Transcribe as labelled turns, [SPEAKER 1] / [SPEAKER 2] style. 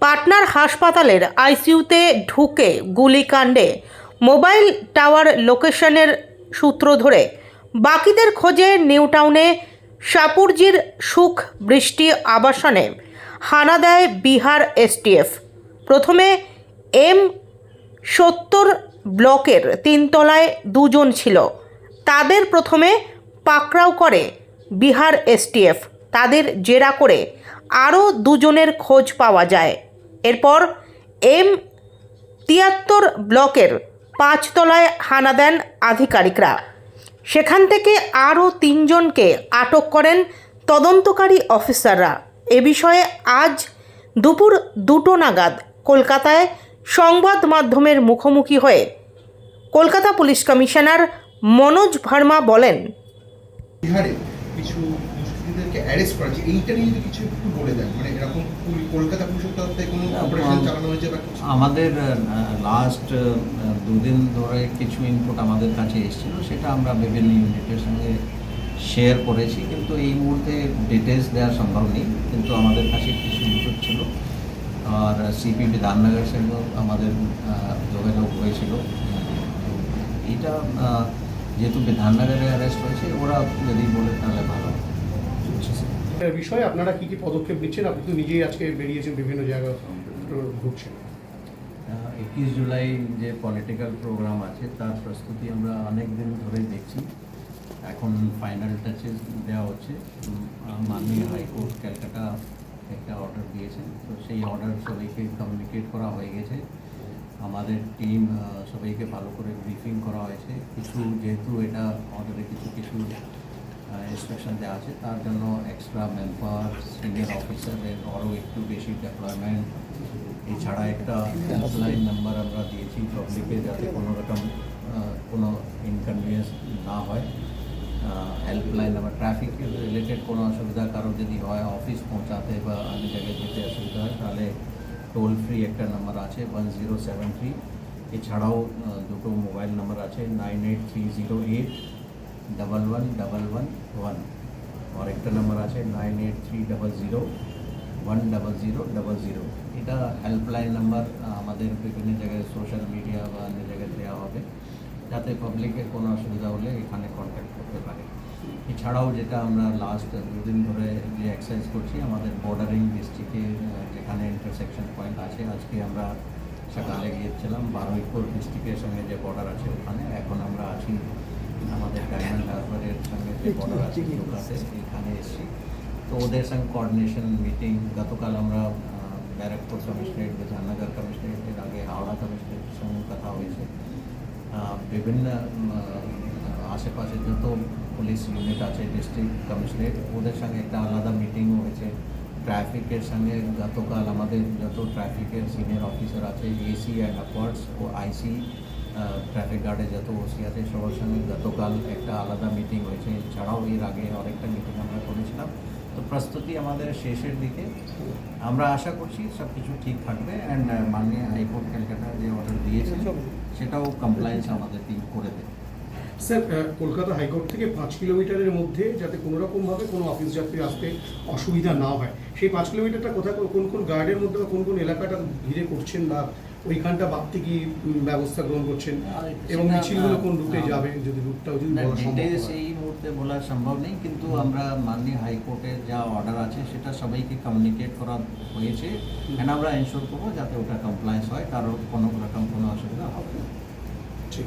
[SPEAKER 1] পাটনার হাসপাতালের আইসিইউতে ঢুকে গুলিকাণ্ডে মোবাইল টাওয়ার লোকেশনের সূত্র ধরে বাকিদের খোঁজে নিউটাউনে সাপুরজির সুখ বৃষ্টি আবাসনে হানা দেয় বিহার এসটিএফ। প্রথমে এম সত্তর ব্লকের তিনতলায় দুজন ছিল। তাদের প্রথমে পাকড়াও করে বিহার এসটিএফ। তাদের জেরা করে আরও দুজনের খোঁজ পাওয়া যায়। এরপর এম তিয়াত্তর ব্লকের পাঁচতলায় হানা দেন আধিকারিকরা। সেখান থেকে আরও তিনজনকে আটক করেন তদন্তকারী অফিসাররা। এ বিষয়ে আজ দুপুর দুটো নাগাদ কলকাতায় সংবাদ মাধ্যমের মুখোমুখি হয়ে কলকাতা পুলিশ কমিশনার মনোজ ভার্মা বলেন
[SPEAKER 2] কিছু দুষ্কৃতীদেরকে অ্যারেস্ট করা হয়েছে এইটা নিয়ে যদি কিছু একটু বলে দেন মানে এরকম কলকাতা তরফ কোনো অপারেশন চালানো হয়েছে বা কিছু?
[SPEAKER 3] আমাদের লাস্ট দুদিন ধরে কিছু ইনপুট আমাদের কাছে এসেছিল সেটা আমরা বিভিন্ন ইউনিটের সঙ্গে শেয়ার করেছি কিন্তু এই মুহূর্তে ডিটেলস দেওয়া সম্ভব নেই কিন্তু আমাদের কাছে কিছু ইনপুট ছিল। আর সিপি বিধাননগর সঙ্গেও আমাদের যোগাযোগ হয়েছিল এটা যেহেতু বিধাননগরে অ্যারেস্ট হয়েছে ওরা যদি বলে তাহলে ভালো
[SPEAKER 4] বিষয়ে আপনারা কি কি পদক্ষেপ নিচ্ছেন? আপনি তো নিজেই আজকে বেরিয়েছেন, বিভিন্ন জায়গায় ঘুরছেন।
[SPEAKER 3] একুশ জুলাই যে পলিটিক্যাল প্রোগ্রাম আছে, তার প্রস্তুতি আমরা অনেক দিন ধরে দেখছি। এখন ফাইনাল টাচেস দেওয়া হচ্ছে। মাননীয় হাইকোর্ট ক্যালকাটা একটা অর্ডার দিয়েছেন। তো সেই অর্ডার সবাইকে কমিউনিকেট করা হয়ে গেছে। আমাদের টিম সবাইকে ভালো করে ব্রিফিং করা হয়েছে। কিছু, যেহেতু এটা অর্ডারে কিছু কিছু ইনস্ট্রাকশন দেওয়া আছে। তার জন্য এক্সট্রা পাওয়ার সিনিয়র অফিসারের আরও একটু বেশি ডেভেলপমেন্ট এছাড়া একটা হেল্পলাইন নাম্বার আমরা দিয়েছি পাবলিকে যাতে কোনো রকম কোনো ইনকনভিনিয়েন্স না হয়। হেল্পলাইন নাম্বার ট্রাফিক রিলেটেড কোনো অসুবিধা কারও যদি হয় অফিস পৌঁছাতে বা অন্য জায়গায় যেতে অসুবিধা হয়, তাহলে টোল ফ্রি একটা নাম্বার আছে ওয়ান জিরো সেভেন থ্রি এছাড়াও দুটো মোবাইল নাম্বার আছে nine eight three zero eight double one double one one আর একটা নাম্বার আছে nine eight three double zero one double zero double zero এটা হেল্পলাইন নাম্বার আমাদের বিভিন্ন জায়গায় সোশ্যাল মিডিয়া বা অন্য জায়গায় দেওয়া হবে যাতে পাবলিকের কোনো অসুবিধা হলে এখানে কন্ট্যাক্ট করতে পারে এছাড়াও যেটা আমরা লাস্ট দুদিন ধরে যে এক্সারসাইজ করছি আমাদের বর্ডারিং ডিস্ট্রিক্টে যেখানে ইন্টারসেকশন পয়েন্ট আছে আজকে আমরা সকালে গিয়েছিলাম বারুইপুর ডিস্ট্রিক্টের সঙ্গে যে বর্ডার আছে ওখানে এখন আমরা আছি আমাদের ডায়মন্ড হারবারের সঙ্গে যে বর্ডার আছে ওটাতে এখানে এসেছি তো ওদের সঙ্গে কোঅর্ডিনেশন মিটিং গতকাল আমরা আহ, ব্যারাকপুর কমিশনারেট বিধাননগর কমিশনারেট এর আগে হাওড়া কমিশনারেটের সঙ্গে কথা হয়েছে। আহ, বিভিন্ন উম, আহ, আশেপাশে যত পুলিশ ইউনিট আছে ডিস্ট্রিক্ট কমিশনারেট ওদের সঙ্গে একটা আলাদা মিটিংও হয়েছে। ট্রাফিকের সঙ্গে গতকাল আমাদের যত ট্রাফিকের সিনিয়র অফিসার আছে এসি অ্যান্ড আপওয়ার্ডস ও আইসি ট্রাফিক গার্ডে যত ওসি আছে, সবার সঙ্গে গতকাল একটা আলাদা মিটিং হয়েছে। এছাড়াও এর আগে অনেকটা মিটিং আমরা করেছিলাম। তো প্রস্তুতি আমাদের শেষের দিকে। আমরা আশা করছি সব কিছু ঠিক থাকবে। অ্যান্ড মাননীয় হাইকোর্ট ক্যালকাটা যে অর্ডার দিয়েছে সেটাও কমপ্লায়েন্স আমাদের টিম করে দেবে।
[SPEAKER 4] স্যার কলকাতা হাইকোর্ট থেকে পাঁচ কিলোমিটারের মধ্যে যাতে কোনো রকমভাবে কোনো অফিস যাত্রী আসতে অসুবিধা না হয়, সেই পাঁচ কিলোমিটারটা কোথায়, কোন কোন গার্ডের মধ্যে বা কোন কোন এলাকাটা ঘিরে করছেন বা ওইখানটা বাড়তি কি ব্যবস্থা গ্রহণ করছেন। এবং মিছিলগুলো কোন রুটে যাবে? যদি রুটটাও যদি বলা সম্ভব
[SPEAKER 3] সেই মুহূর্তে বলা সম্ভব নেই কিন্তু আমরা মাননীয় হাইকোর্টের যা অর্ডার আছে সেটা সবাইকে কমিউনিকেট করা হয়েছে। এখানে আমরা এনশোর করব যাতে ওটা কমপ্লায়েন্স হয় কারোর কোনো রকম কোনো অসুবিধা হবে না।
[SPEAKER 4] ঠিক।